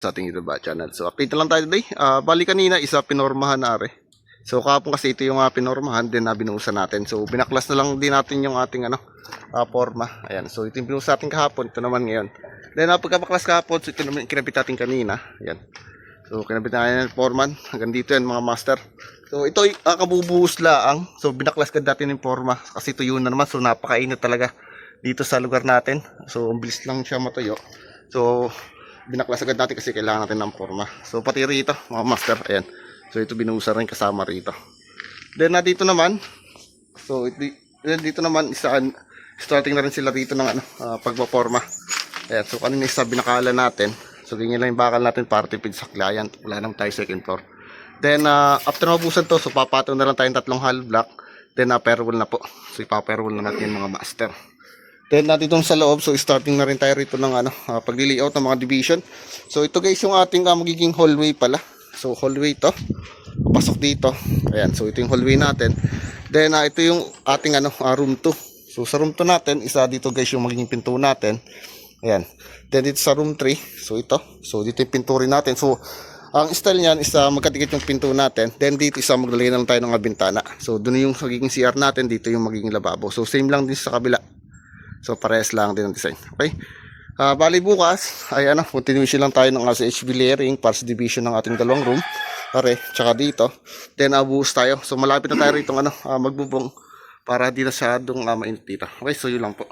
sa ating YouTube channel. So update lang tayo today. Ah, bali kanina isa pinormahan na are. So kahapon kasi ito yung uh, pinormahan din na binuusan natin. So binaklas na lang din natin yung ating ano ah, forma. Ayan. So ito yung binuusan natin kahapon, ito naman ngayon. Then uh, pagkabaklas kahapon, so ito naman yung kinabit natin kanina. Ayan. So kinabit natin yung foreman. Hanggang dito yan mga master. So ito ay uh, kabubuhos laang. So binaklas ka natin yung forma kasi tuyo na naman. So napakainit talaga dito sa lugar natin. So ang bilis lang siya matuyo. So binaklas agad natin kasi kailangan natin ng forma. So pati rito mga master. Ayan. So ito binuhusan rin kasama rito. Then na dito naman. So ito, dito naman isaan starting na rin sila rito ng ano, uh, pagpaporma. Ayan, so kanina isa binakala natin. So ganyan lang yung bakal natin para tipid sa client. Wala naman tayo second floor. Then uh, after mabusan to, so papataw na lang tayong tatlong hollow block. Then uh, perwall na po. So ipaperwall na natin mga master. Then natin itong sa loob, so starting na rin tayo rito ng ano, uh, pag-layout ng mga division. So ito guys yung ating uh, magiging hallway pala. So hallway to. Papasok dito. Ayan, so ito yung hallway natin. Then uh, ito yung ating ano, uh, room 2. So sa room 2 natin, isa dito guys yung magiging pinto natin. Ayan. Then dito sa room 3, so ito. So dito yung pinto rin natin. So ang style niyan is uh, magkadikit yung pinto natin. Then dito isa maglalagay na lang tayo ng bintana. So doon yung magiging CR natin, dito yung magiging lababo. So same lang din sa kabila. So parehas lang din ang design. Okay? Ah, bali bukas ay ano, continuation lang tayo ng uh, HB layering para sa division ng ating dalawang room. Pare, tsaka dito. Then abuhos tayo. So malapit na tayo rito ano, ah, magbubong para di na siya dong uh, mainit dito. Okay, so yun lang po.